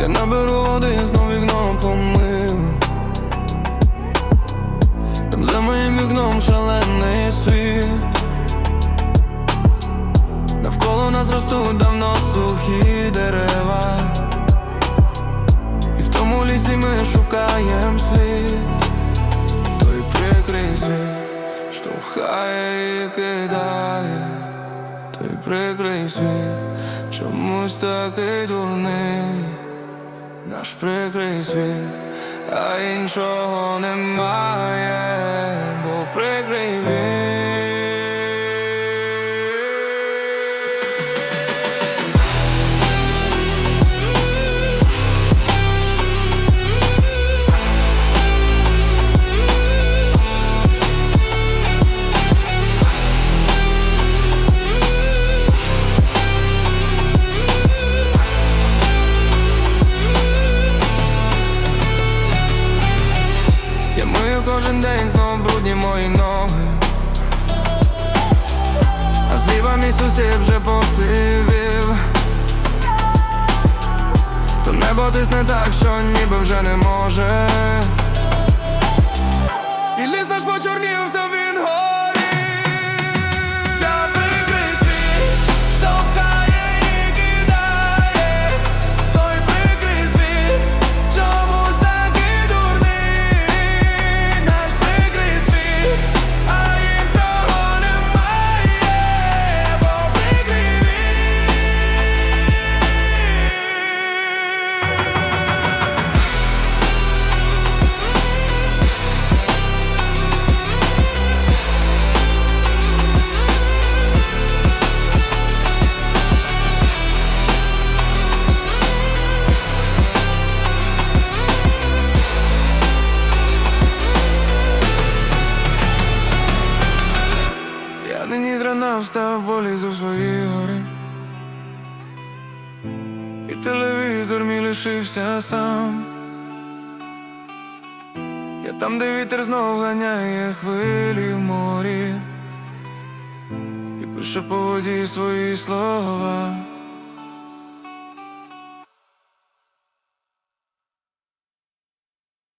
Я наберу води і знов вікно помив. Там за моїм вікном шалений світ. Навколо нас ростуть давно сухі дерева. І в тому лісі ми шукаємо світ Той прикрий світ, штовхає і кидає. Той прикрий світ, чомусь такий дурний наш прикрий світ, а іншого немає, брудні мої ноги. А зліва мій сусід вже посивів. То небо тисне так, що ніби вже не може. І ліс наш почорнів, то зрана встав, полізу в свої гори. І телевізор мій лишився сам. Я там, де вітер знов ганяє хвилі в морі. І пише по воді свої слова.